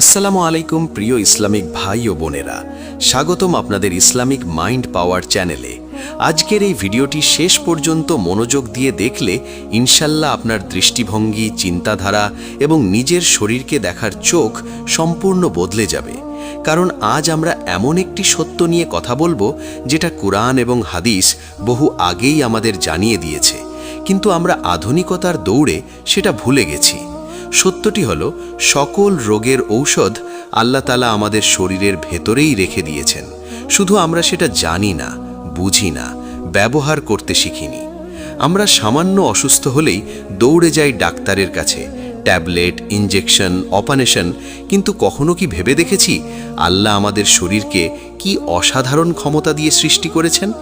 আসসালামু আলাইকুম, প্রিয় ইসলামিক ভাই ও বোনেরা। স্বাগতম আপনাদের ইসলামিক মাইন্ড পাওয়ার চ্যানেলে। আজকের এই ভিডিওটি শেষ পর্যন্ত মনোযোগ দিয়ে দেখলে ইনশাল্লাহ আপনার দৃষ্টিভঙ্গি, চিন্তাধারা এবং নিজের শরীরকে দেখার চোখ সম্পূর্ণ বদলে যাবে। কারণ আজ আমরা এমন একটি সত্য নিয়ে কথা বলব, যেটা কোরআন এবং হাদিস বহু আগেই আমাদের জানিয়ে দিয়েছে। কিন্তু আমরা আধুনিকতার দৌড়ে সেটা ভুলে গেছি। সত্যটি হল, সকল রোগের ঔষধ আল্লাহ তালা আমাদের শরীরের ভেতরেই রেখে দিয়েছেন। শুধু আমরা সেটা জানি না, বুঝি না, ব্যবহার করতে শিখিনি। আমরা সামান্য অসুস্থ হলেই দৌড়ে যাই ডাক্তারের কাছে, ট্যাবলেট ইঞ্জেকশন অপারেশন, কিন্তু কখনো কি ভেবে দেখেছি আল্লাহ আমাদের শরীরকে কি অসাধারণ ক্ষমতা দিয়ে সৃষ্টি করেছেন?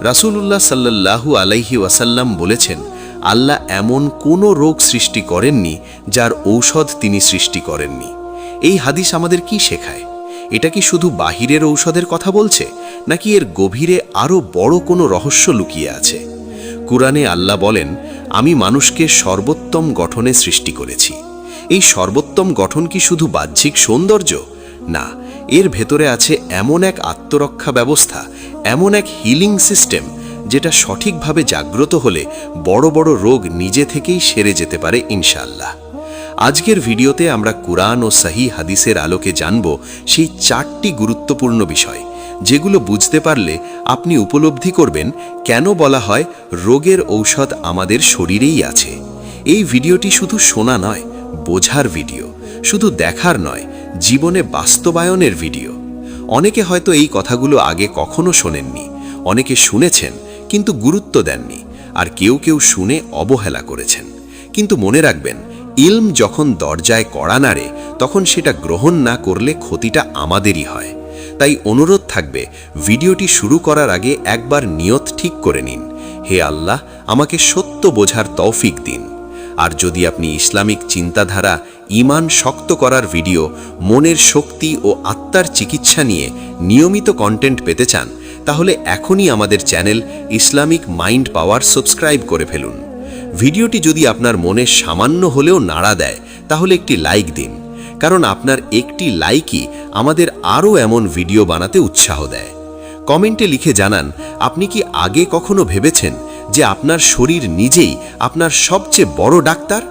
রাসূলুল্লাহ সাল্লাল্লাহু আলাইহি ওয়াসাল্লাম বলেছেন আল্লাহ এমন কোনো রোগ সৃষ্টি করেননি যার ঔষধ তিনি সৃষ্টি করেননি। এই হাদিস আমাদের কি শেখায়? এটা কি শুধু বাহিরের ঔষধের কথা বলছে, নাকি এর গভীরে আরও বড় কোনো রহস্য লুকিয়ে আছে? কুরআনে আল্লাহ বলেন, আমি মানুষকে সর্বোত্তম গঠনে সৃষ্টি করেছি। এই সর্বোত্তম গঠন কি শুধু বাহ্যিক সৌন্দর্য? না, এর ভেতরে আছে এমন এক আত্মরক্ষা ব্যবস্থা, এমন এক হিলিং সিস্টেম যেটা সঠিকভাবে জাগ্রত হলে বড় বড় রোগ নিজে থেকেই সেরে যেতে পারে ইনশাল্লাহ আজকের ভিডিওতে আমরা কুরআন ও সাহি হাদিসের আলোকে জানব সেই চারটি গুরুত্বপূর্ণ বিষয়, যেগুলো বুঝতে পারলে আপনি উপলব্ধি করবেন কেন বলা হয় রোগের ঔষধ আমাদের শরীরেই আছে। এই ভিডিওটি শুধু শোনা নয়, বোঝার ভিডিও, শুধু দেখার নয়, জীবনে বাস্তবায়নের ভিডিও। অনেকে হয়তো এই কথাগুলো আগে কখনো শোনেননি, অনেকে শুনেছেন কিন্তু গুরুত্ব দেননি, আর কেউ কেউ শুনে অবহেলা করেছেন। কিন্তু মনে রাখবেন, ইলম যখন দরজায় কড়া নাড়ে, তখন সেটা গ্রহণ না করলে ক্ষতিটা আমাদেরই হয়। তাই অনুরোধ থাকবে, ভিডিওটি শুরু করার আগে একবার নিয়ত ঠিক করে নিন। হে আল্লাহ, আমাকে সত্য বোঝার তৌফিক দিন। আর যদি আপনি ইসলামিক চিন্তাধারা ইমান শক্ত করার ভিডিও, মনের শক্তি ও আত্মার চিকিৎসা নিয়ে নিয়মিত কন্টেন্ট পেতে চান তাহলে এখনই আমাদের channel Islamic mind power subscribe করে ফেলুন। ভিডিওটি যদি আপনার মনে সামান্য হলেও নাড়া দেয়, তাহলে একটি লাইক দিন। কারণ আপনার একটি লাইকই আমাদের আরও এমন ভিডিও বানাতে উৎসাহ দেয়। কমেন্টে লিখে জানান, আপনি কি আগে কখনো ভেবেছেন যে আপনার শরীর নিজেই আপনার সবচেয়ে বড় ডাক্তার?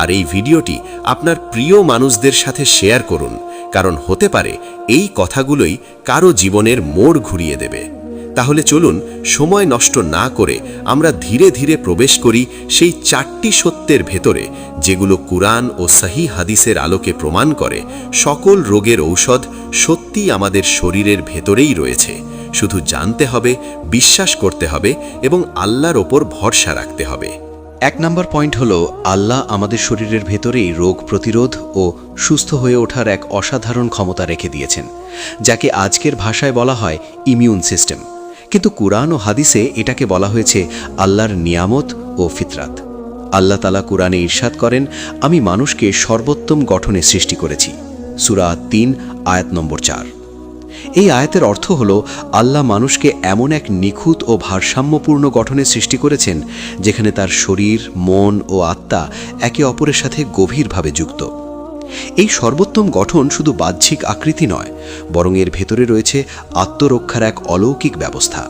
আর এই ভিডিওটি আপনার প্রিয় মানুষদের সাথে শেয়ার করুন, কারণ হতে পারে এই কথাগুলোই কারও জীবনের মোড় ঘুরিয়ে দেবে। তাহলে চলুন সময় নষ্ট না করে আমরা ধীরে ধীরে প্রবেশ করি সেই চারটি সত্যের ভেতরে, যেগুলো কুরআন ও সহি হাদিসের আলোকে প্রমাণ করে সকল রোগের ঔষধ সত্যি আমাদের শরীরের ভেতরেই রয়েছে। শুধু জানতে হবে, বিশ্বাস করতে হবে এবং আল্লাহর ওপর ভরসা রাখতে হবে। এক নম্বর পয়েন্ট হল, আল্লাহ আমাদের শরীরের ভেতরেই রোগ প্রতিরোধ ও সুস্থ হয়ে ওঠার এক অসাধারণ ক্ষমতা রেখে দিয়েছেন, যাকে আজকের ভাষায় বলা হয় ইমিউন সিস্টেম কিন্তু কুরআন ও হাদিসে এটাকে বলা হয়েছে আল্লাহর নিয়ামত ও ফিতরাত। আল্লাহ তালা কুরআনে ইরশাদ করেন, আমি মানুষকে সর্বোত্তম গঠনে সৃষ্টি করেছি। সুরা তিন, আয়াত নম্বর চার। এই আয়াতের অর্থ হল, আল্লাহ মানুষকে এমন এক নিখুঁত ও ভারসাম্যপূর্ণ গঠনে সৃষ্টি করেছেন, যেখানে তার শরীর, মন ও আত্মা একে অপরের সাথে গভীরভাবে যুক্ত। এই সর্বোত্তম গঠন শুধু বাহ্যিক আকৃতি নয়, বরং এর ভেতরে রয়েছে আত্মরক্ষার এক অলৌকিক ব্যবস্থা।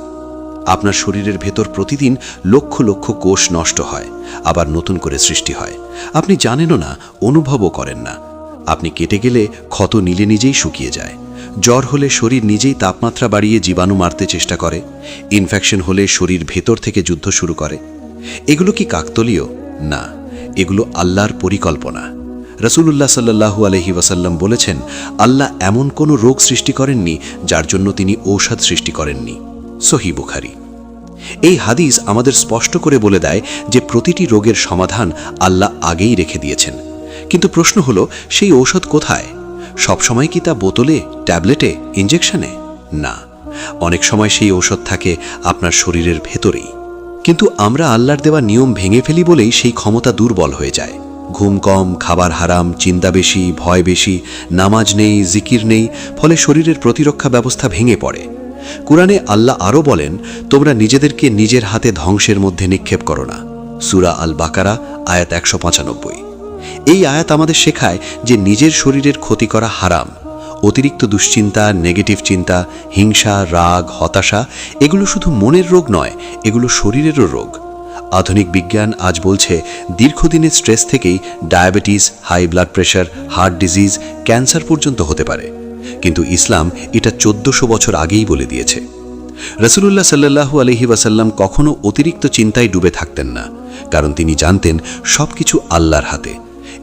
আপনার শরীরের ভেতর প্রতিদিন লক্ষ লক্ষ কোষ নষ্ট হয়, আবার নতুন করে সৃষ্টি হয়। আপনি জানেনও না, অনুভবও করেন না। আপনি কেটে গেলে ক্ষত নিলে নিজেই শুকিয়ে যায়। জ্বর হলে শরীর নিজেই তাপমাত্রা বাড়িয়ে জীবাণু মারতে চেষ্টা করে। ইনফেকশন হলে শরীর ভেতর থেকে যুদ্ধ শুরু করে। এগুলো কি কাকতলীয়? না, এগুলো আল্লাহর পরিকল্পনা। রসুল্লাহ সাল্লাহু আলহি ওয়াসাল্লাম বলেছেন, আল্লাহ এমন কোনো রোগ সৃষ্টি করেননি যার জন্য তিনি ঔষধ সৃষ্টি করেননি। সহি বুখারি। এই হাদিস আমাদের স্পষ্ট করে বলে দেয় যে প্রতিটি রোগের সমাধান আল্লাহ আগেই রেখে দিয়েছেন। কিন্তু প্রশ্ন হলো, সেই ঔষধ কোথায়? সবসময় কি তা বোতলে, ট্যাবলেটে ইঞ্জেকশনে না। অনেক সময় সেই ঔষধ থাকে আপনার শরীরের ভেতরেই। কিন্তু আমরা আল্লাহর দেওয়া নিয়ম ভেঙে ফেলি বলেই সেই ক্ষমতা দুর্বল হয়ে যায়। ঘুম কম, খাবার হারাম, চিন্তা বেশি, ভয় বেশি, নামাজ নেই, জিকির নেই, ফলে শরীরের প্রতিরক্ষা ব্যবস্থা ভেঙে পড়ে। কোরআনে আল্লাহ আরও বলেন, তোমরা নিজেদেরকে নিজের হাতে ধ্বংসের মধ্যে নিক্ষেপ করো না। সুরা আল বাকারা আয়াত একশো পঁচানব্বই। এই আয়াত আমাদের শেখায় যে নিজের শরীরের ক্ষতি করা হারাম। অতিরিক্ত দুশ্চিন্তা, নেগেটিভ চিন্তা, হিংসা, রাগ, হতাশা, এগুলো শুধু মনের রোগ নয়, এগুলো শরীরেরও রোগ। আধুনিক বিজ্ঞান আজ বলছে, দীর্ঘদিনের স্ট্রেস থেকেই diabetes, high blood pressure, heart disease, cancer পর্যন্ত হতে পারে। কিন্তু ইসলাম এটা চোদ্দশো বছর আগেই বলে দিয়েছে। রসুলুল্লাহ সাল্লাহু আলহি ওয়াসাল্লাম কখনো অতিরিক্ত চিন্তায় ডুবে থাকতেন না, কারণ তিনি জানতেন সব কিছু আল্লাহর হাতে।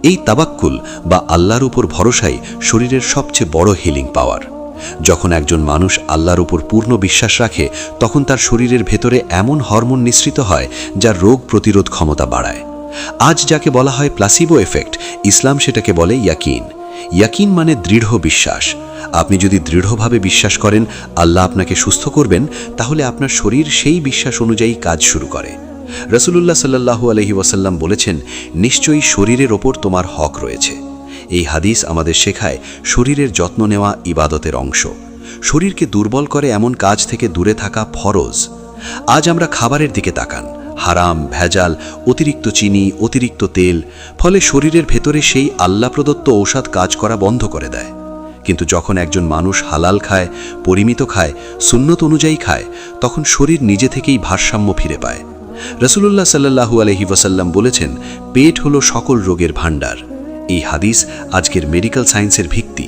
এই তাবাক্কুল বা আল্লাহর উপর ভরসাই শরীরের সবচেয়ে বড় হিলিং পাওয়ার যখন একজন মানুষ আল্লাহর উপর পূর্ণ বিশ্বাস রাখে, তখন তার শরীরের ভেতরে এমন হরমোন নিঃসৃত হয় যা রোগ প্রতিরোধ ক্ষমতা বাড়ায়। আজ যাকে বলা হয় প্লাসিবো এফেক্ট ইসলাম সেটাকে বলে ইয়াকিন। ইয়াকিন মানে দৃঢ় বিশ্বাস। আপনি যদি দৃঢ়ভাবে বিশ্বাস করেন, আল্লাহ আপনাকে সুস্থ করবেন, তাহলে আপনার শরীর সেই বিশ্বাস অনুযায়ী কাজ শুরু করে। রসুলুল্লাহ সাল্লাহু আলহি ওয়াসাল্লাম বলেছেন, নিশ্চয়ই শরীরের ওপর তোমার হক রয়েছে। এই হাদিস আমাদের শেখায় শরীরের যত্ন নেওয়া ইবাদতের অংশ। শরীরকে দুর্বল করে এমন কাজ থেকে দূরে থাকা ফরজ। আজ আমরা খাবারের দিকে তাকান। হারাম, ভেজাল, অতিরিক্ত চিনি, অতিরিক্ত তেল, ফলে শরীরের ভেতরে সেই আল্লাহ প্রদত্ত ঔষধ কাজ করা বন্ধ করে দেয়। কিন্তু যখন একজন মানুষ হালাল খায়, পরিমিত খায়, সুন্নত অনুযায়ী খায়, তখন শরীর নিজে থেকেই ভারসাম্য ফিরে পায়। রসুল্লাহ সাল্লাহু আলহি ওয়াসাল্লাম বলেছেন, পেট হলো সকল রোগের ভাণ্ডার। এই হাদিস আজকের মেডিকেল সায়েন্সের ভিত্তি।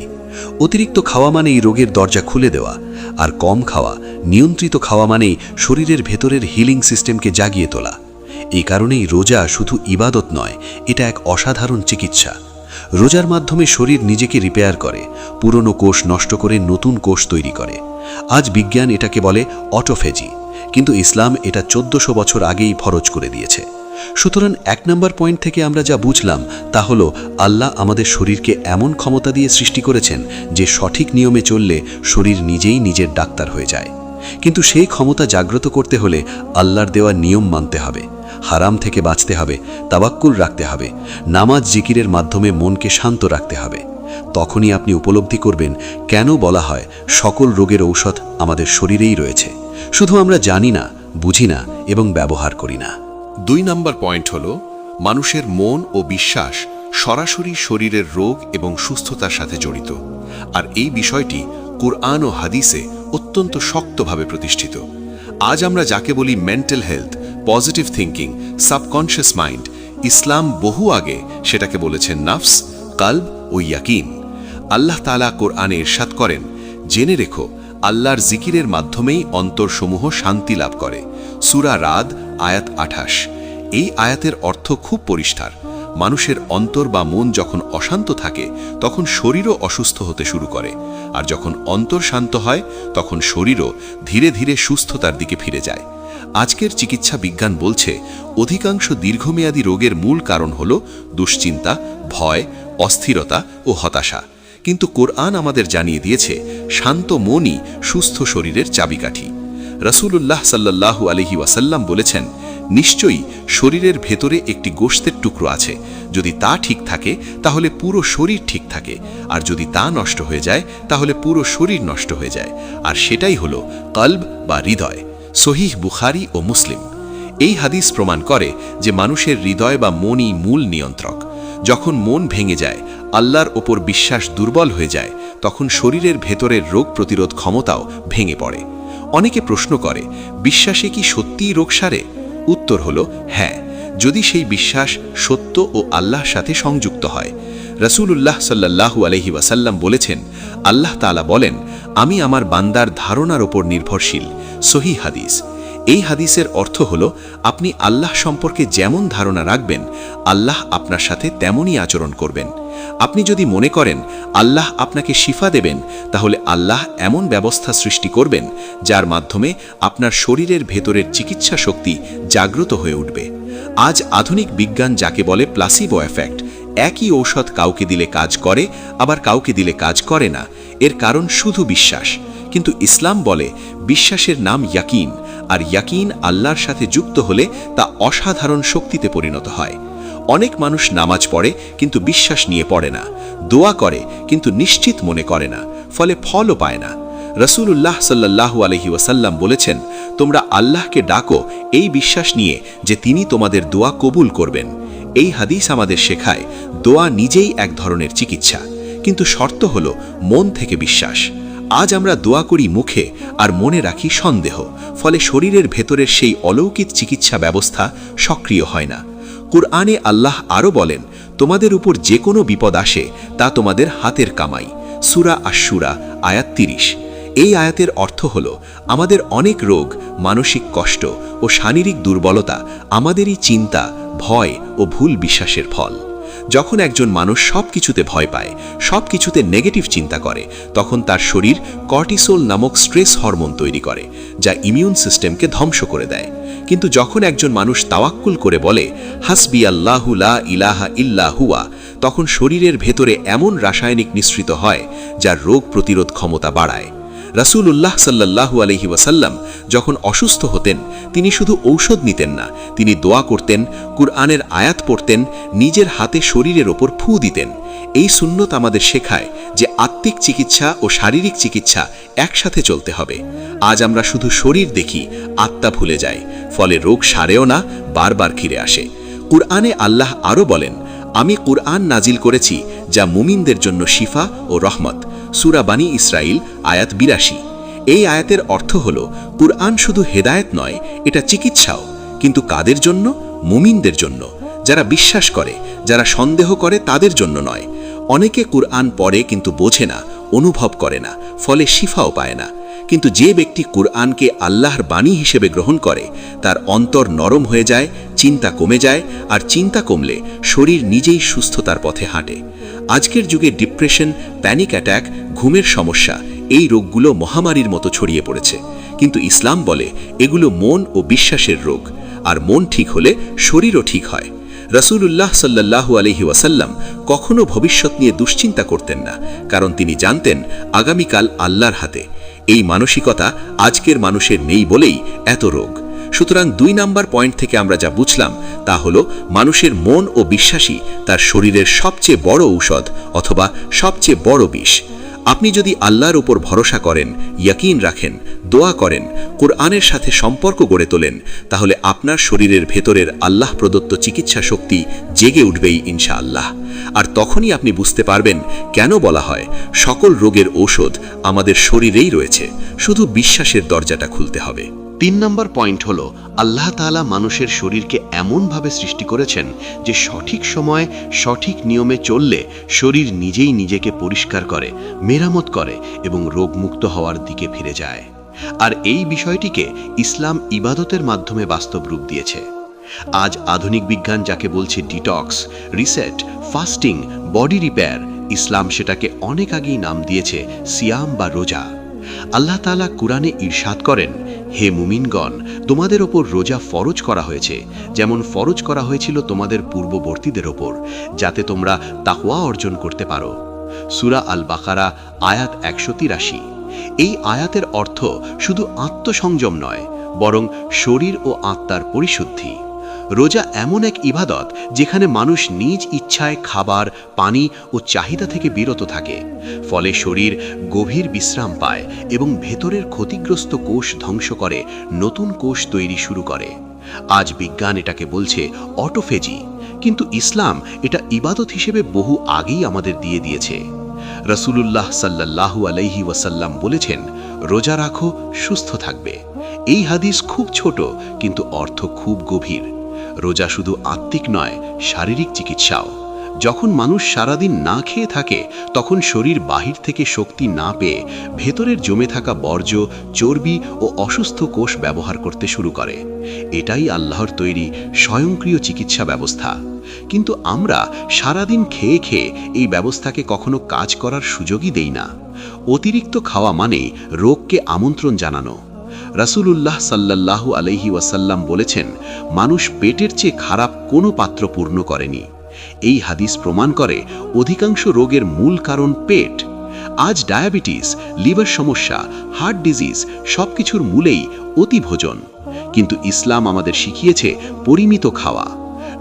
অতিরিক্ত খাওয়া মানে এই রোগের দরজা খুলে দেওয়া, আর কম খাওয়া, নিয়ন্ত্রিত খাওয়া মানেই শরীরের ভেতরের হিলিং সিস্টেমকে জাগিয়ে তোলা। এই কারণেই রোজা শুধু ইবাদত নয়, এটা এক অসাধারণ চিকিৎসা। রোজার মাধ্যমে শরীর নিজেকে রিপেয়ার করে, পুরনো কোষ নষ্ট করে নতুন কোষ তৈরি করে। আজ বিজ্ঞান এটাকে বলে অটোফেজি কিন্তু ইসলাম এটা চোদ্দশো বছর আগেই ফরজ করে দিয়েছে। সুতরাং এক নম্বর পয়েন্ট থেকে আমরা যা বুঝলাম তা হল, আল্লাহ আমাদের শরীরকে এমন ক্ষমতা দিয়ে সৃষ্টি করেছেন যে সঠিক নিয়মে চললে শরীর নিজেই নিজের ডাক্তার হয়ে যায়। কিন্তু সেই ক্ষমতা জাগ্রত করতে হলে আল্লাহর দেওয়া নিয়ম মানতে হবে, হারাম থেকে বাঁচতে হবে তাবাক্কুল রাখতে হবে, নামাজ জিকিরের মাধ্যমে মনকে শান্ত রাখতে হবে। তখনই আপনি উপলব্ধি করবেন, কেন বলা হয় সকল রোগের ঔষধ আমাদের শরীরেই রয়েছে। শুধু আমরা জানি না, বুঝি না এবং ব্যবহার করি না। দুই নাম্বার পয়েন্ট হল, মানুষের মন ও বিশ্বাস সরাসরি শরীরের রোগ এবং সুস্থতার সাথে জড়িত। আর এই বিষয়টি কুরআন ও হাদিসে অত্যন্ত শক্তভাবে প্রতিষ্ঠিত। আজ আমরা যাকে বলি mental health positive thinking subconscious mind ইসলাম বহু আগে সেটাকে বলেছেন নাফস, কালব ও ইয়াকিন। আল্লাহ তালা কোরআনে ইরশাদ করেন, জেনে রেখো, আল্লাহর জিকিরের মাধ্যমেই অন্তরসমূহ শান্তি লাভ করে। সুরা রাদ আয়াত আঠাশ। এই আয়াতের অর্থ খুব পরিষ্কার। মানুষের অন্তর বা মন যখন অশান্ত থাকে, তখন শরীরও অসুস্থ হতে শুরু করে। আর যখন অন্তর শান্ত হয়, তখন শরীরও ধীরে ধীরে সুস্থতার দিকে ফিরে যায়। আজকের চিকিৎসা বিজ্ঞান বলছে, অধিকাংশ দীর্ঘমেয়াদী রোগের মূল কারণ হল দুশ্চিন্তা, ভয়, অস্থিরতা ও হতাশা। কিন্তু কোরআন আমাদের জানিয়ে দিয়েছে, শান্ত মনই সুস্থ শরীরের চাবিকাঠি। রসুল্লাহ সাল্লাহু আলহি ওয়াসাল্লাম বলেছেন, নিশ্চয়ই শরীরের ভেতরে একটি গোশতের টুকরো আছে। যদি তা ঠিক থাকে, তাহলে পুরো শরীর ঠিক থাকে। আর যদি তা নষ্ট হয়ে যায়, তাহলে পুরো শরীর নষ্ট হয়ে যায়। আর সেটাই হলো কল্ব বা হৃদয়। সহিহ বুখারি ও মুসলিম। এই হাদিস প্রমাণ করে যে মানুষের হৃদয় বা মনই মূল নিয়ন্ত্রক। যখন মন ভেঙে যায়, আল্লাহর ওপর বিশ্বাস দুর্বল হয়ে যায়, তখন শরীরের ভেতরের রোগ প্রতিরোধ ক্ষমতাও ভেঙে পড়ে। অনেকে প্রশ্ন করে, বিশ্বাসে কি সত্যিই রোগ সারে? উত্তর হল হ্যাঁ যদি সেই বিশ্বাস সত্য ও আল্লাহর সাথে সংযুক্ত হয়। রসুল্লাহ সাল্লাহু আলহি ওয়াসাল্লাম বলেছেন, আল্লাহ তালা বলেন, আমি আমার বান্দার ধারণার ওপর নির্ভরশীল। সহি হাদিস। এই হাদিসের অর্থ হল, আপনি আল্লাহ সম্পর্কে যেমন ধারণা রাখবেন, আল্লাহ আপনার সাথে তেমনই আচরণ করবেন। আপনি যদি মনে করেন আল্লাহ আপনাকে শিফা দেবেন, তাহলে আল্লাহ এমন ব্যবস্থা সৃষ্টি করবেন, যার মাধ্যমে আপনার শরীরের ভেতরের চিকিৎসা শক্তি জাগ্রত হয়ে উঠবে। আজ আধুনিক বিজ্ঞান যাকে বলে প্লাসিবো এফেক্ট একই ঔষধ কাউকে দিলে কাজ করে, আবার কাউকে দিলে কাজ করে না। এর কারণ শুধু বিশ্বাস। কিন্তু ইসলাম বলে বিশ্বাসের নাম ইয়াকিন, আর ইয়াকিন আল্লাহর সাথে যুক্ত হলে তা অসাধারণ শক্তিতে পরিণত হয়। অনেক মানুষ নামাজ পড়ে, কিন্তু বিশ্বাস নিয়ে পড়ে না। দোয়া করে, কিন্তু নিশ্চিত মনে করে না। ফলে ফলও পায় না। রসুল্লাহ সাল্লাহু আলহি ওয়াসাল্লাম বলেছেন, তোমরা আল্লাহকে ডাকো, এই বিশ্বাস নিয়ে যে তিনি তোমাদের দোয়া কবুল করবেন। এই হাদিস আমাদের শেখায়, দোয়া নিজেই এক ধরনের চিকিৎসা। কিন্তু শর্ত হল, মন থেকে বিশ্বাস। আজ আমরা দোয়া করি মুখে, আর মনে রাখি সন্দেহ। ফলে শরীরের ভেতরের সেই অলৌকিক চিকিৎসা ব্যবস্থা সক্রিয় হয় না। কুরআনে আল্লাহ আরও বলেন, তোমাদের উপর যে কোনো বিপদ আসে, তা তোমাদের হাতের কামাই। সুরা আশুরা আয়াত তিরিশ। এই আয়াতের অর্থ হল, আমাদের অনেক রোগ, মানসিক কষ্ট ও শারীরিক দুর্বলতা আমাদেরই চিন্তা, ভয় ও ভুল বিশ্বাসের ফল। যখন একজন মানুষ সব কিছুতে ভয় পায় সব কিছুতে নেগেটিভ চিন্তা করে, তখন তার শরীর কর্টিসোল নামক স্ট্রেস হরমোন তৈরি করে, যা ইমিউন সিস্টেমকে ধ্বংস করে দেয়। কিন্তু যখন একজন মানুষ তাওয়াক্কুল করে বলে, হাসবি আল্লাহু লা ইলাহা ইল্লা হুয়া তখন শরীরের ভেতরে এমন রাসায়নিক নিঃসৃত হয় যা রোগ প্রতিরোধ ক্ষমতা বাড়ায়। রাসূলুল্লাহ সাল্লাল্লাহু আলহি ওয়াসাল্লাম যখন অসুস্থ হতেন, তিনি শুধু ঔষধ নিতেন না, তিনি দোয়া করতেন, কুরআনের আয়াত পড়তেন, নিজের হাতে শরীরের ওপর ফু দিতেন। এই সুন্নত আমাদের শেখায় যে আত্মিক চিকিৎসা ও শারীরিক চিকিৎসা একসাথে চলতে হবে। আজ আমরা শুধু শরীর দেখি, আত্মা ভুলে যাই, ফলে রোগ সারেও না, বারবার ফিরে আসে। কুরআনে আল্লাহ আরও বলেন আমি কুরআন নাজিল করেছি, যা মুমিনদের জন্য শিফা ও রহমত। সুরা বানী ইসরাইল আয়াত বিরাশি। এই আয়াতের অর্থ হল, কুরআন শুধু হেদায়েত নয়, এটা চিকিৎসাও। কিন্তু কাদের জন্য? মুমিনদের জন্য। যারা বিশ্বাস করে, যারা সন্দেহ করে, তাদের জন্য নয়। অনেকে কুরআন পড়ে কিন্তু বোঝে না, অনুভব করে না, ফলে শিফাও পায় না। কিন্তু যে ব্যক্তি কুরআনকে আল্লাহর বাণী হিসেবে গ্রহণ করে, তার অন্তর নরম হয়ে যায়, চিন্তা কমে যায়, আর চিন্তা কমলে শরীর নিজেই সুস্থতার পথে হাঁটে। আজকের যুগে ডিপ্রেশন, প্যানিক অ্যাট্যাক ঘুমের সমস্যা, এই রোগগুলো মহামারীর মতো ছড়িয়ে পড়েছে। কিন্তু ইসলাম বলে এগুলো মন ও বিশ্বাসের রোগ, আর মন ঠিক হলে শরীরও ঠিক হয়। রসুল্লাহ সাল্লাহু আলহি ওয়াসাল্লাম কখনো ভবিষ্যৎ নিয়ে দুশ্চিন্তা করতেন না, কারণ তিনি জানতেন আগামীকাল আল্লাহর হাতে। এই মানসিকতা আজকের মানুষের নেই বলেই এত রোগ। সুতরাং দুই নাম্বার পয়েন্ট থেকে আমরা যা বুঝলাম তা হলো, মানুষের মন ও বিশ্বাসী তার শরীরের সবচেয়ে বড় ঔষধ অথবা সবচেয়ে বড় বিষ। আপনি যদি আল্লাহর উপর ভরসা করেন, ইয়াকিন রাখেন, দোয়া করেন, কোরআনের সাথে সম্পর্ক গড়ে তোলেন, তাহলে আপনার শরীরের ভেতরের আল্লাহ প্রদত্ত চিকিৎসা শক্তি জেগে উঠবেই ইনশা আল্লাহ আর তখনই আপনি বুঝতে পারবেন কেন বলা হয়, সকল রোগের ঔষধ আমাদের শরীরেই রয়েছে, শুধু বিশ্বাসের দরজাটা খুলতে হবে। তিন নম্বর পয়েন্ট হল, আল্লাহ তাআলা মানুষের শরীরকে এমনভাবে সৃষ্টি করেছেন যে সঠিক সময় সঠিক নিয়মে চললে শরীর নিজেই নিজেকে পরিষ্কার করে, মেরামত করে এবং রোগমুক্ত হওয়ার দিকে ফিরে যায়। আর এই বিষয়টিকে ইসলাম ইবাদতের মাধ্যমে বাস্তব রূপ দিয়েছে। আজ আধুনিক বিজ্ঞান যাকে বলছে detox reset fasting body repair ইসলাম সেটাকে অনেক আগেই নাম দিয়েছে সিয়াম বা রোজা। আল্লাহ তাআলা কুরআনে ঈর্ষাদ করেন হে মুমিনগণ, তোমাদের ওপর রোজা ফরজ করা হয়েছে, যেমন ফরজ করা হয়েছিল তোমাদের পূর্ববর্তীদের ওপর, যাতে তোমরা তাকওয়া অর্জন করতে পারো। সুরা আল বাকারা আয়াত একশো তিরাশি। এই আয়াতের অর্থ শুধু আত্মসংযম নয়, বরং শরীর ও আত্মার পরিশুদ্ধি। রোজা এমন এক ইবাদত যেখানে মানুষ নিজ ইচ্ছায় খাবার, পানি ও চাহিদা থেকে বিরত থাকে। ফলে শরীর গভীর বিশ্রাম পায় এবং ভেতরের ক্ষতিগ্রস্ত কোষ ধ্বংস করে, নতুন কোষ তৈরি শুরু করে। আজ বিজ্ঞান এটাকে বলছে অটোফেজি, কিন্তু ইসলাম এটা ইবাদত হিসেবে বহু আগেই আমাদের দিয়ে দিয়েছে। রসুলুল্লাহ সাল্লাল্লাহু আলাইহি ওয়াসাল্লাম বলেছেন, রোজা রাখো, সুস্থ থাকবে। এই হাদিস খুব ছোট, কিন্তু অর্থ খুব গভীর। রোজা শুধু আত্মিক নয়, শারীরিক চিকিৎসাও। যখন মানুষ সারাদিন না খেয়ে থাকে, তখন শরীর বাহির থেকে শক্তি না পেয়ে ভেতরের জমে থাকা বর্জ্য, চর্বি ও অসুস্থ কোষ ব্যবহার করতে শুরু করে। এটাই আল্লাহর তৈরি স্বয়ংক্রিয় চিকিৎসা ব্যবস্থা। কিন্তু আমরা সারাদিন খেয়ে খেয়ে এই ব্যবস্থাকে কখনো কাজ করার সুযোগই দেই না। অতিরিক্ত খাওয়া মানে রোগকে আমন্ত্রণ জানানো। রাসূলুল্লাহ সাল্লাল্লাহু আলাইহি ওয়াসাল্লাম বলেছেন, মানুষ পেটের চেয়ে খারাপ কোনো পাত্র পূর্ণ করেনি। এই হাদিস প্রমাণ করে অধিকাংশ রোগের মূল কারণ পেট। আজ ডায়াবেটিস, লিভার সমস্যা, হার্ট ডিজিজ সবকিছুর মূলেই অতিভোজন কিন্তু ইসলাম আমাদের শিখিয়েছে পরিমিত খাওয়া।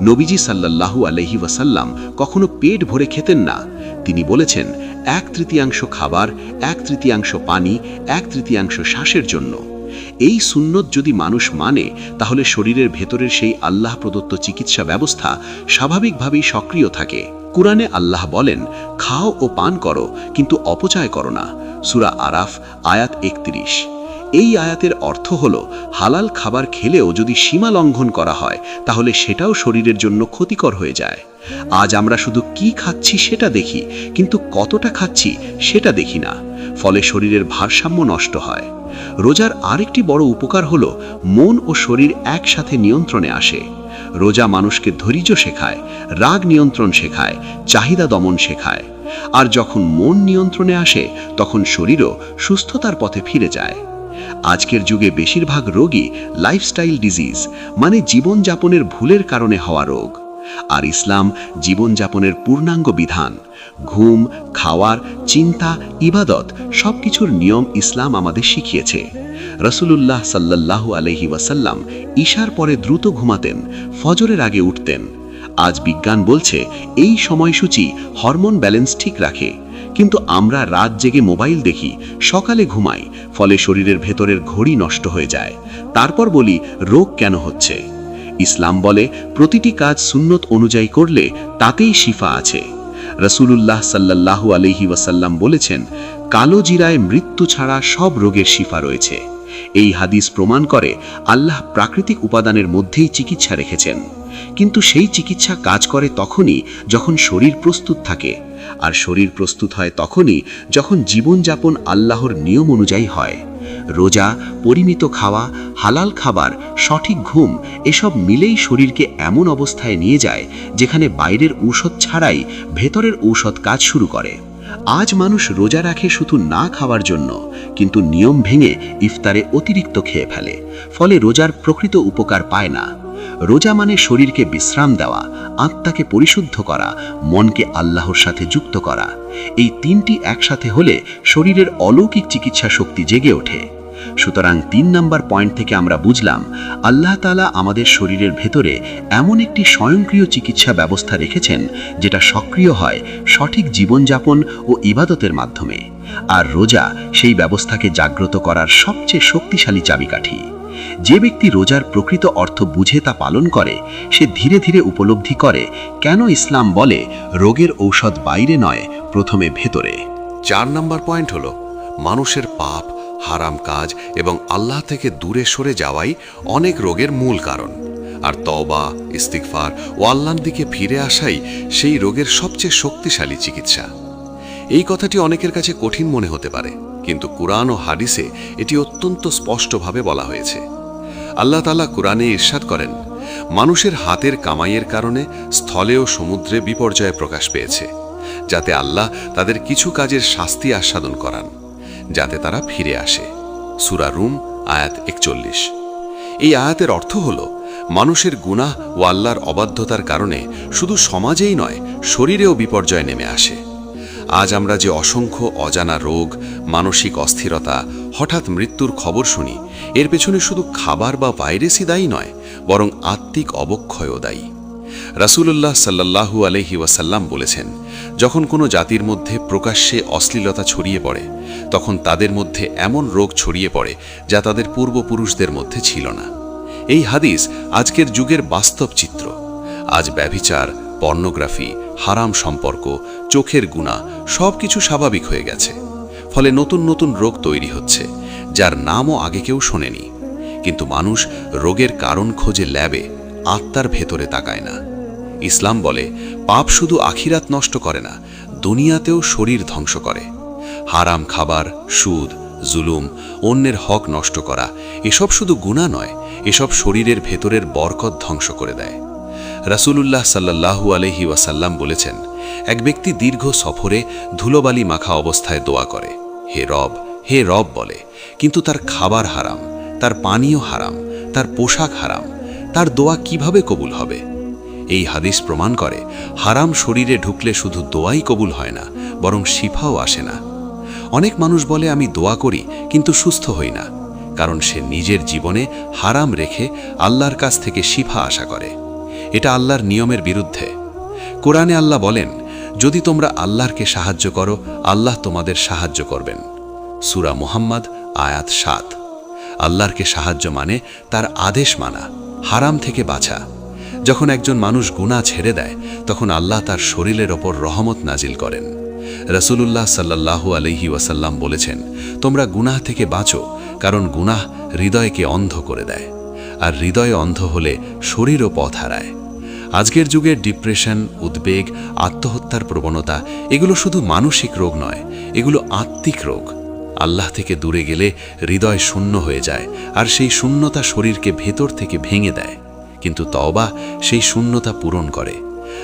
নবীজি সাল্লাল্লাহু আলহি ওয়াসাল্লাম কখনো পেট ভরে খেতেন না। তিনি বলেছেন, এক তৃতীয়াংশ খাবার, এক তৃতীয়াংশ পানি, এক তৃতীয়াংশ শ্বাসের জন্য। এই সুন্নত যদি মানুষ মানে তাহলে শরীরের ভেতরের সেই আল্লাহ প্রদত্ত চিকিৎসা ব্যবস্থা স্বাভাবিকভাবেই সক্রিয় থাকে। কুরআনে আল্লাহ বলেন, খাও ও পান করো, কিন্তু অপচয় করো না। সুরা আরাফ, আয়াত একত্রিশ। এই আয়াতের অর্থ হল, হালাল খাবার খেলেও যদি সীমা লঙ্ঘন করা হয়, তাহলে সেটাও শরীরের জন্য ক্ষতিকর হয়ে যায়। আজ আমরা শুধু কি খাচ্ছি সেটা দেখি, কিন্তু কতটা খাচ্ছি সেটা দেখি না। ফলে শরীরের ভারসাম্য নষ্ট হয়। রোজার আরেকটি বড় উপকার হল মন ও শরীর একসাথে নিয়ন্ত্রণে আসে। রোজা মানুষকে ধৈর্য শেখায়, রাগ নিয়ন্ত্রণ শেখায়, চাহিদা দমন শেখায়। আর যখন মন নিয়ন্ত্রণে আসে, তখন শরীরও সুস্থতার পথে ফিরে যায়। আজকের যুগে বেশিরভাগ রোগী লাইফস্টাইল ডিজিজ মানে জীবনযাপনের ভুলের কারণে হওয়া রোগ। আর ইসলাম জীবনযাপনের পূর্ণাঙ্গ বিধান ঘুম, খাওয়ার, চিন্তা, ইবাদত সবকিছুর নিয়ম ইসলাম আমাদের শিখিয়েছে। রসুলুল্লাহ সাল্লাল্লাহু আলহি ওয়াসাল্লাম ঈশার পরে দ্রুত ঘুমাতেন, ফজরের আগে উঠতেন। আজ বিজ্ঞান বলছে, এই সময়সূচি হরমোন ব্যালেন্স ঠিক রাখে। কিন্তু আমরা রাত জেগে মোবাইল দেখি, সকালে ঘুমাই, ফলে শরীরের ভেতরের ঘড়ি নষ্ট হয়ে যায়। তারপর বলি, রোগ কেন হচ্ছে? ইসলাম বলে, প্রতিটি কাজ সুন্নত অনুযায়ী করলে তাতেই শিফা আছে। রসুলুল্লাহ সাল্লাল্লাহু আলহি ওয়াসাল্লাম বলেছেন, কালো জিরায় মৃত্যু ছাড়া সব রোগের শিফা রয়েছে। এই হাদিস প্রমাণ করে আল্লাহ প্রাকৃতিক উপাদানের মধ্যেই চিকিৎসা রেখেছেন। কিন্তু সেই চিকিৎসা কাজ করে তখনই যখন শরীর প্রস্তুত থাকে, আর শরীর প্রস্তুত হয় তখনই যখন জীবনযাপন আল্লাহর নিয়ম অনুযায়ী হয়। রোজা, পরিমিত খাওয়া, হালাল খাবার, সঠিক ঘুম, এসব মিলেই শরীরকে এমন অবস্থায় নিয়ে যায় যেখানে বাইরের ঔষধ ছাড়াই ভেতরের ঔষধ কাজ শুরু করে। আজ মানুষ রোজা রাখে শুধু না খাওয়ার জন্য, কিন্তু নিয়ম ভেঙে ইফতারে অতিরিক্ত খেয়ে ফেলে, ফলে রোজার প্রকৃত উপকার পায় না। রোজা মানে শরীরকে বিশ্রাম দেওয়া, আত্মাকে পরিশুদ্ধ করা, মনকে আল্লাহর সাথে যুক্ত করা। এই তিনটি একসাথে হলে শরীরের অলৌকিক চিকিৎসা শক্তি জেগে ওঠে। সুতরাং তিন নম্বর পয়েন্ট থেকে আমরা বুঝলাম, আল্লাহ তালা আমাদের শরীরের ভেতরে এমন একটি স্বয়ংক্রিয় চিকিৎসা ব্যবস্থা রেখেছেন, যেটা সক্রিয় হয় সঠিক জীবনযাপন ও ইবাদতের মাধ্যমে। আর রোজা সেই ব্যবস্থাকে জাগ্রত করার সবচেয়ে শক্তিশালী চাবিকাঠি। যে ব্যক্তি রোজার প্রকৃত অর্থ বুঝে তা পালন করে, সে ধীরে ধীরে উপলব্ধি করে কেন ইসলাম বলে রোগের ঔষধ বাইরে নয়, প্রথমে ভেতরে। চার নম্বর পয়েন্ট হলো, মানুষের পাপ হারাম কাজ এবং আল্লাহ থেকে দূরে সরে যাওয়াই অনেক রোগের মূল কারণ। আর তবা ইস্তিকফার ও আল্লাহর দিকে ফিরে আসাই সেই রোগের সবচেয়ে শক্তিশালী চিকিৎসা। এই কথাটি অনেকের কাছে কঠিন মনে হতে পারে, কিন্তু কুরআন ও হাদিসে এটি অত্যন্ত স্পষ্টভাবে বলা হয়েছে। আল্লাহ তালা কুরআনে ইরশাদ করেন, মানুষের হাতের কামাইয়ের কারণে স্থলে ও সমুদ্রে বিপর্যয় প্রকাশ পেয়েছে, যাতে আল্লাহ তাদের কিছু কাজের শাস্তি আস্বাদন করান। যাতে তারা ফিরে আসে। সুরা রুম, আয়াত একচল্লিশ। এই আয়াতের অর্থ হল, মানুষের গুনাহ ও আল্লাহর অবাধ্যতার কারণে শুধু সমাজেই নয়, শরীরেও বিপর্যয় নেমে আসে। আজ আমরা যে অসংখ্য অজানা রোগ, মানসিক অস্থিরতা, হঠাৎ মৃত্যুর খবর শুনি, এর পেছনে শুধু খাবার বা ভাইরাসই দায়ী নয়, বরং আত্মিক অবক্ষয়ও দায়ী। রাসূলুল্লাহ সাল্লাল্লাহু আলহি ওয়াসাল্লাম বলেছেন, যখন কোনো জাতির মধ্যে প্রকাশ্যে অশ্লীলতা ছড়িয়ে পড়ে তখন তাদের মধ্যে এমন রোগ ছড়িয়ে পড়ে যা তাদের পূর্বপুরুষদের মধ্যে ছিল না। এই হাদিস আজকের যুগের বাস্তব চিত্র। আজ ব্যভিচার, পর্নোগ্রাফি, হারাম সম্পর্ক, চোখের গুণা সব কিছু স্বাভাবিক হয়ে গেছে। ফলে নতুন নতুন রোগ তৈরি হচ্ছে, যার নামও আগে কেউ শোনেনি। কিন্তু মানুষ রোগের কারণ খোঁজে ল্যাবে, আত্মার ভেতরে তাকায় না। ইসলাম বলে, পাপ শুধু আখিরাত নষ্ট করে না, দুনিয়াতেও শরীর ধ্বংস করে। হারাম খাবার, সুদ, জুলুম, অন্যের হক নষ্ট করা, এসব শুধু গুণা নয়, এসব শরীরের ভেতরের বরকত ধ্বংস করে দেয়। রাসূলুল্লাহ সাল্লাল্লাহু আলহি ওয়াসাল্লাম বলেছেন, এক ব্যক্তি দীর্ঘ সফরে ধুলোবালি মাখা অবস্থায় দোয়া করে। হে রব হে রব বলে, কিন্তু তার খাবার হারাম, তার পানীয় হারাম, তার পোশাক হারাম, তার দোয়া কীভাবে কবুল হবে? এই হাদিস প্রমাণ করে, হারাম শরীরে ঢুকলে শুধু দোয়াই কবুল হয় না, বরং শিফাও আসে না। অনেক মানুষ বলে আমি দোয়া করি, কিন্তু সুস্থ হই না, কারণ সে নিজের জীবনে হারাম রেখে আল্লাহর কাছ থেকে শিফা আশা করে। এটা আল্লাহর নিয়মের বিরুদ্ধে। কোরআনে আল্লাহ বলেন, যদি তোমরা আল্লাহরকে সাহায্য করো, আল্লাহ তোমাদের সাহায্য করবেন। সুরা মুহাম্মদ, আয়াত সাত। আল্লাহরকে সাহায্য মানে তার আদেশ মানা, হারাম থেকে বাঁচা। যখন একজন মানুষ গুনাহ ছেড়ে দেয়, তখন আল্লাহ তার শরীরের ওপর রহমত নাজিল করেন। রসুলুল্লাহ সাল্লাল্লাহু আলহি ওয়াসাল্লাম বলেছেন, তোমরা গুনাহ থেকে বাঁচো, কারণ গুনাহ হৃদয়কে অন্ধ করে দেয়, আর হৃদয় অন্ধ হলে শরীরও পথ হারায়। আজকের যুগের ডিপ্রেশন, উদ্বেগ, আত্মহত্যার প্রবণতা, এগুলো শুধু মানসিক রোগ নয়, এগুলো আত্মিক রোগ। আল্লাহ থেকে দূরে গেলে হৃদয় শূন্য হয়ে যায়, আর সেই শূন্যতা শরীরকে ভেতর থেকে ভেঙে দেয়। কিন্তু তওবা সেই শূন্যতা পূরণ করে।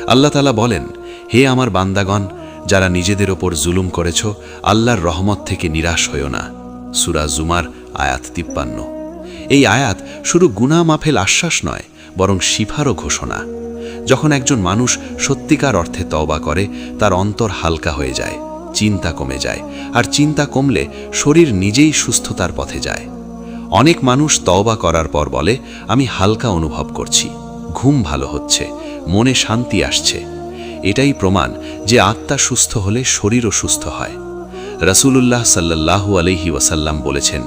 আল্লাহ তালা বলেন, হে আমার বান্দাগণ যারা নিজেদের ওপর জুলুম করেছ, আল্লাহর রহমত থেকে নিরাশ হইও না। সুরা জুমার আয়াত তিপ্পান্ন। এই আয়াত শুধু গুনা মাফেল আশ্বাস নয়, বরং শিফারও ঘোষণা। যখন একজন মানুষ সত্যিকার অর্থে তওবা করে, তার অন্তর হালকা হয়ে যায়, চিন্তা কমে যায়, আর চিন্তা কমলে শরীর নিজেই সুস্থতার পথে যায়। অনেক মানুষ তওবা করার পর বলে, আমি হালকা অনুভব করছি, ঘুম ভালো হচ্ছে, মনে শান্তি আসছে। এটাই প্রমাণ যে আত্মা সুস্থ হলে শরীরও সুস্থ হয়। রসুলুল্লাহ সাল্লাল্লাহু আলহি ওয়াসাল্লাম বলেছেন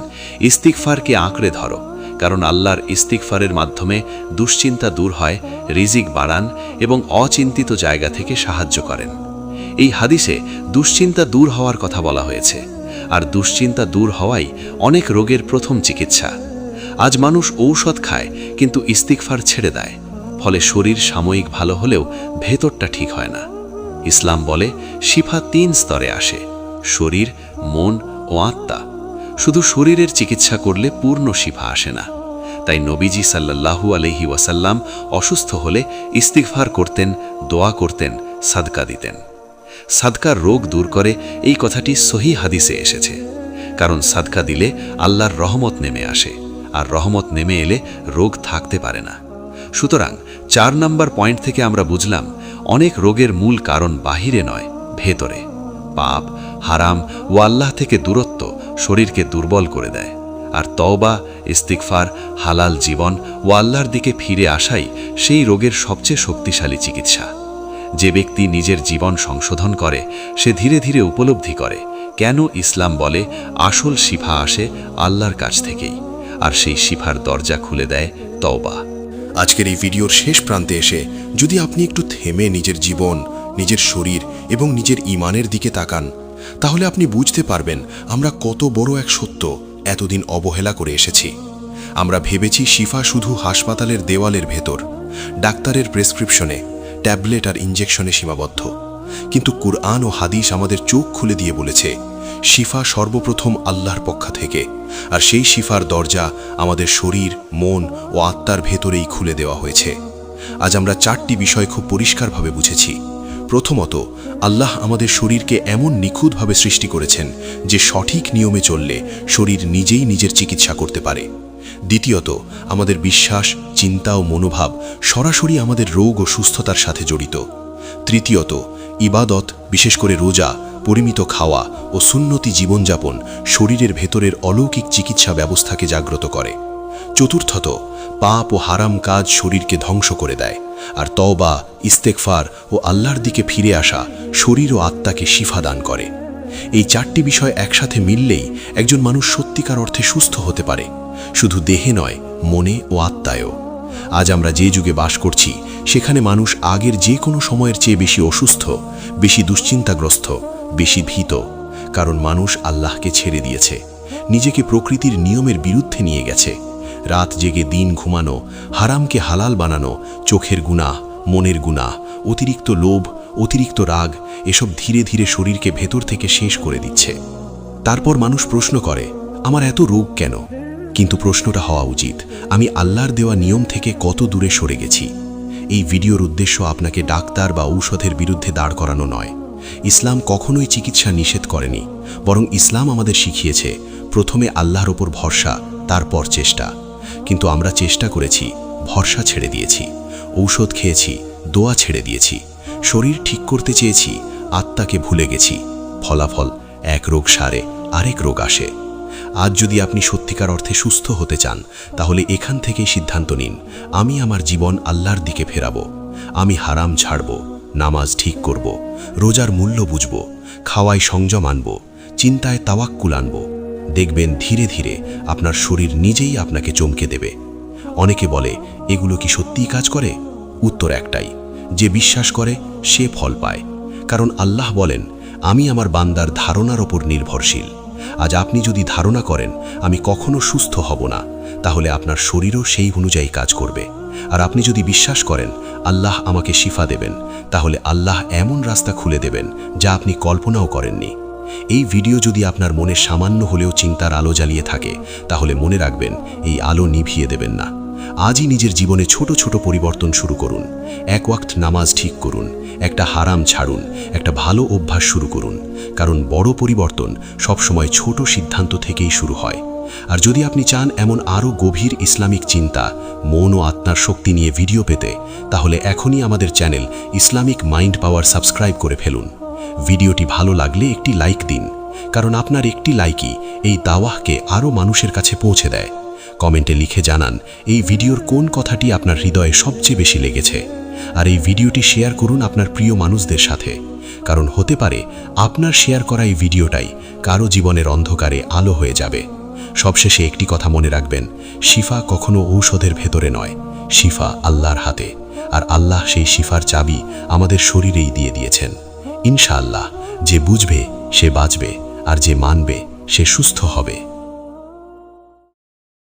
ইস্তিকফারকে আঁকড়ে ধরো, কারণ আল্লাহর ইস্তিকফারের মাধ্যমে দুশ্চিন্তা দূর হয়, রিজিক বাড়ান এবং অচিন্তিত জায়গা থেকে সাহায্য করেন। এই হাদিসে দুশ্চিন্তা দূর হওয়ার কথা বলা হয়েছে, আর দুশ্চিন্তা দূর হওয়াই অনেক রোগের প্রথম চিকিৎসা। আজ মানুষ ঔষধ খায়, কিন্তু ইস্তিকফার ছেড়ে দেয়। ফলে শরীর সাময়িক ভালো হলেও ভেতরটা ঠিক হয় না। ইসলাম বলে, শিফা তিন স্তরে আসে, শরীর, মন ও আত্মা। শুধু শরীরের চিকিৎসা করলে পূর্ণ শিফা আসে না। তাই নবীজি সাল্লাল্লাহু আলহি ওয়াসাল্লাম অসুস্থ হলে ইস্তিগফার করতেন, দোয়া করতেন, সাদকা দিতেন। সাদকার রোগ দূর করে এই কথাটি সহি হাদিসে এসেছে। কারণ সাদকা দিলে আল্লাহর রহমত নেমে আসে, আর রহমত নেমে এলে রোগ থাকতে পারে না। সুতরাং চার নম্বর পয়েন্ট থেকে আমরা বুঝলাম, অনেক রোগের মূল কারণ বাহিরে নয়, ভেতরে। পাপ, হারাম ও আল্লাহ থেকে দূরত্ব শরীরকে দুর্বল করে দেয়। আর তওবা ইস্তিকফার হালাল জীবন ও আল্লাহর দিকে ফিরে আসাই সেই রোগের সবচেয়ে শক্তিশালী চিকিৎসা। যে ব্যক্তি নিজের জীবন সংশোধন করে, সে ধীরে ধীরে উপলব্ধি করে, কেন ইসলাম বলে, আসল শিফা আসে আল্লাহর কাছ থেকেই। আর সেই শিফার দরজা খুলে দেয় তওবা। আজকের এই ভিডিওর শেষ প্রান্তে এসে যদি আপনি একটু থেমে নিজের জীবন, নিজের শরীর এবং নিজের ইমানের দিকে তাকান, তাহলে আপনি বুঝতে পারবেন আমরা কত বড় এক সত্য এতদিন অবহেলা করে এসেছি। আমরা ভেবেছি শিফা শুধু হাসপাতালের দেওয়ালের ভেতর, ডাক্তারের প্রেসক্রিপশনে, ট্যাবলেট আর ইঞ্জেকশনে সীমাবদ্ধ। কিন্তু কুরআন ও হাদিস আমাদের চোখ খুলে দিয়ে বলেছে শিফা সর্বপ্রথম আল্লাহর পক্ষ থেকে। আর সেই শিফার দরজা আমাদের শরীর, মন ও আত্মার ভেতরেই খুলে দেওয়া হয়েছে। আজ আমরা চারটি বিষয় খুব পরিষ্কারভাবে বুঝেছি। প্রথমত, আল্লাহ আমাদের শরীরকে এমন নিখুঁতভাবে সৃষ্টি করেছেন যে সঠিক নিয়মে চললে শরীর নিজেই নিজের চিকিৎসা করতে পারে। দ্বিতীয়ত, আমাদের বিশ্বাস, চিন্তা ও মনোভাব সরাসরি আমাদের রোগ ও সুস্থতার সাথে জড়িত। তৃতীয়ত, ইবাদত, বিশেষ করে রোজা পরিমিত খাওয়া ও সুন্নতি জীবনযাপন শরীরের ভেতরের অলৌকিক চিকিৎসা ব্যবস্থাকে জাগ্রত করে। চতুর্থত, পাপ ও হারাম কাজ শরীরকে ধ্বংস করে দেয় আর তওবা ইস্তেকফার ও আল্লাহর দিকে ফিরে আসা শরীর ও আত্মাকে শিফা দান করে। এই চারটি বিষয় একসাথে মিললেই একজন মানুষ সত্যিকার অর্থে সুস্থ হতে পারে। শুধু দেহে নয়, মনে ও আত্মায়ও। আজ আমরা যে যুগে বাস করছি, সেখানে মানুষ আগের যে কোনো সময়ের চেয়ে বেশি অসুস্থ, বেশি দুশ্চিন্তাগ্রস্ত বেশি ভীত, কারণ মানুষ আল্লাহকে ছেড়ে দিয়েছে, নিজেকে প্রকৃতির নিয়মের বিরুদ্ধে নিয়ে গেছে। রাত জেগে দিন ঘুমানো, হারামকে হালাল বানানো, চোখের গুনাহ, মনের গুনাহ, অতিরিক্ত লোভ, অতিরিক্ত রাগ, এসব ধীরে ধীরে শরীরকে ভেতর থেকে শেষ করে দিচ্ছে। তারপর মানুষ প্রশ্ন করে, আমার এত রোগ কেন? কিন্তু প্রশ্নটা হওয়া উচিত, আমি আল্লাহর দেওয়া নিয়ম থেকে কত দূরে সরে গেছি? এই ভিডিওর উদ্দেশ্য আপনাকে ডাক্তার বা ঔষধের বিরুদ্ধে দাঁড় করানো নয়। ইসলাম কখনোই চিকিৎসা নিষেধ করেনি, বরং ইসলাম আমাদের শিখিয়েছে, প্রথমে আল্লাহর ওপর ভরসা, তারপর চেষ্টা। কিন্তু আমরা চেষ্টা করেছি, ভরসা ছেড়ে দিয়েছি, ঔষধ খেয়েছি, দোয়া ছেড়ে দিয়েছি, শরীর ঠিক করতে চেয়েছি, আত্মাকে ভুলে গেছি, ফলাফল এক রোগ সারে, আরেক রোগ আসে। আজ যদি আপনি সত্যিকার অর্থে সুস্থ হতে চান, তাহলে এখান থেকেই সিদ্ধান্ত নিন, আমি আমার জীবন আল্লাহর দিকে ফেরাবো, আমি হারাম ছাড়ব। নামাজ ঠিক করব, রোজার মূল্য বুঝব, খাওয়ায় সংযম আনব, চিন্তায় তাওয়াক্কুল আনব। দেখবেন ধীরে ধীরে আপনার শরীর নিজেই আপনাকে চমকে দেবে। অনেকে বলে, এগুলো কি সত্যিই কাজ করে? উত্তর একটাই, যে বিশ্বাস করে, সে ফল পায়। কারণ আল্লাহ বলেন, আমি আমার বান্দার ধারণার ওপর নির্ভরশীল। আজ আপনি যদি ধারণা করেন, আমি কখনো সুস্থ হব না। তাহলে আপনার শরীরও সেই অনুযায়ী কাজ করবে। আর আপনি যদি বিশ্বাস করেন, আল্লাহ আমাকে শিফা দেবেন, তাহলে আল্লাহ এমন রাস্তা খুলে দেবেন যা আপনি কল্পনাও করেননি। এই ভিডিও যদি আপনার মনে সামান্য হলেও চিন্তার আলো জ্বালিয়ে থাকে, তাহলে মনে রাখবেন, এই আলো নিভিয়ে দেবেন না। আজই নিজের জীবনে ছোট ছোট পরিবর্তন শুরু করুন। এক ওয়াক্ত নামাজ ঠিক করুন। একটা হারাম ছাড়ুন, একটা ভালো অভ্যাস শুরু করুন, কারণ বড় পরিবর্তন সবসময় ছোট সিদ্ধান্ত থেকেই শুরু হয়। আর যদি আপনি চান এমন আরও গভীর ইসলামিক চিন্তা, মন ও আত্মার শক্তি নিয়ে ভিডিও পেতে, তাহলে এখনই আমাদের channel Islamic mind power subscribe করে ফেলুন। ভিডিওটি ভালো লাগলে একটি লাইক দিন, কারণ আপনার একটি লাইকই এই দাওয়াহকে আরও মানুষের কাছে পৌঁছে দেয়। কমেন্টে লিখে জানান, এই ভিডিওর কোন কথাটি আপনার হৃদয়ে সবচেয়ে বেশি লেগেছে? আর এই ভিডিওটি শেয়ার করুন আপনার প্রিয় মানুষদের সাথে। কারণ হতে পারে আপনার শেয়ার করা এই ভিডিওটাই কারও জীবনের অন্ধকারে আলো হয়ে যাবে। সবশেষে একটি কথা মনে রাখবেন, শিফা কখনো ঔষধের ভেতরে নয়, শিফা আল্লাহর হাতে। আর আল্লাহ সেই শিফার চাবি আমাদের শরীরেই দিয়ে দিয়েছেন। ইনশাআল্লাহ, যে বুঝবে সে বাঁচবে, আর যে মানবে সে সুস্থ হবে।